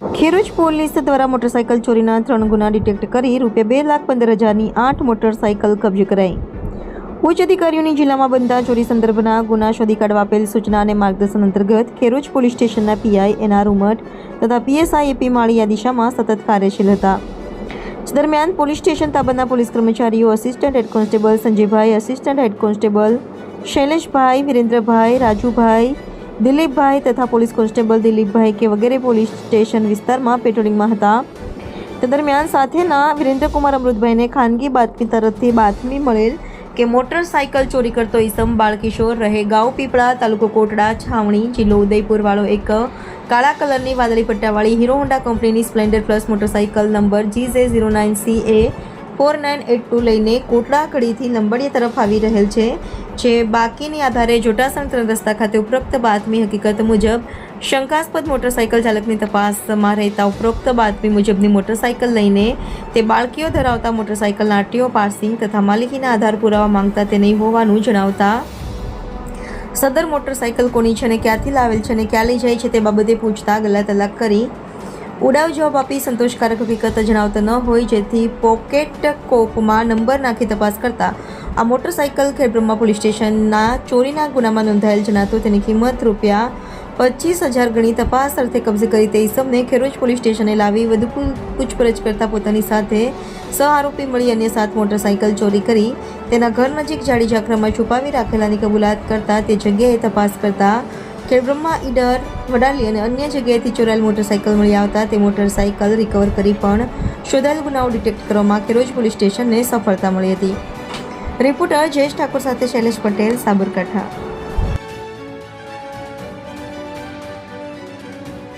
Kheroj police દ્વારા motorcycle ચોરીના ત્રણ ગુના ડિટેક્ટ કરી રૂપિયા બે લાખ પંદર હજારની આઠ મોટરસાયકલ કબજે કરાઈ. ઉચ્ચ અધિકારીઓની જિલ્લામાં બનતા ચોરી સંદર્ભના ગુના શોધી કાઢવા આપેલ સૂચના અને માર્ગદર્શન અંતર્ગત ખેરોજ પોલીસ સ્ટેશનના પીઆઈ એનઆર ઉમટ તથા પીએસઆઈ એપી માળીયા દિશામાં સતત કાર્યશીલ હતા. દરમિયાન પોલીસ સ્ટેશન તાબાના પોલીસ કર્મચારીઓ assistant head constable Sanjaybhai assistant head constable Shaileshbhai, Virendrabhai, Rajubhai Dilipbhai તથા પોલીસ કોન્સ્ટેબલ દિલીપભાઈ કે વગેરે પોલીસ સ્ટેશન વિસ્તારમાં પેટ્રોલિંગમાં હતા. તે દરમિયાન સાથેના વિરેન્દ્રકુમાર અમૃતભાઈને ખાનગી બાતમી તરફથી બાતમી મળેલ કે મોટરસાયકલ ચોરી કરતો ઈસમ બાળકિશોર રહે ગાઉ પીપળા તાલુકો કોટડા, છાવણી, જિલ્લો ઉદયપુર વાળો એક કાળા કલરની વાદળી પટ્ટાવાળી હીરો હોન્ડા કંપનીની Splendor plus motorcycle number G J zero nine C A four nine eight two લઈને કોટડા કડીથી લંબડિયા તરફ આવી રહેલ છે, જે બાકીની આધારે જોટાસણ રસ્તા ખાતે ઉપરોક્ત બાતમી હકીકત મુજબ શંકાસ્પદ મોટરસાયકલ ચાલકની તપાસમાં રહેતા ઉપરોક્ત બાતમી મુજબની મોટરસાયકલ લઈને તે બાળકીઓ ધરાવતા મોટરસાઇકલના આરટીઓ, પાર્સિંગ તથા માલિકીના આધાર પુરાવા માંગતા તે નહીં હોવાનું જણાવતા સદર મોટરસાયકલ કોની છે અને ક્યાંથી લાવેલ છે અને ક્યાં લઈ જાય છે તે બાબતે પૂછતા ગલા તલાક કરી ઉડાવ જવાબ આપી સંતોષકારક વિગત જણાવતા ન હોય, જેથી પોકેટ કોપમાં નંબર નાખી તપાસ કરતા આ મોટરસાયકલ ખેડબ્રહ્મા પોલીસ સ્ટેશનના ચોરીના ગુનામાં નોંધાયેલ જણાતો તેની કિંમત રૂપિયા પચીસ હજાર ગણી તપાસ અર્થે કબજે કરી તે ઇસમને ખેરોજ પોલીસ સ્ટેશને લાવી વધુ પૂછપરછ કરતા પોતાની સાથે સહ આરોપી મળી અન્ય સાત મોટરસાયકલ ચોરી કરી તેના ઘર નજીક જાડી ઝાકરામાં છુપાવી રાખેલાની કબૂલાત કરતા તે જગ્યાએ તપાસ કરતા ખેડબ્રહ્મા ઈડર, વડાલી અને અન્ય જગ્યાએથી ચોરાયેલ મોટરસાયકલ મળી આવતા તે મોટરસાયકલ રિકવર કરી પણ શોધાયેલ ગુનાઓ ડિટેક્ટ કરવામાં ખેરોજ પોલીસ સ્ટેશનને સફળતા મળી હતી. રિપોર્ટર જયેશ ઠાકોર સાથે શૈલેષ પટેલ, સાબરકાંઠા.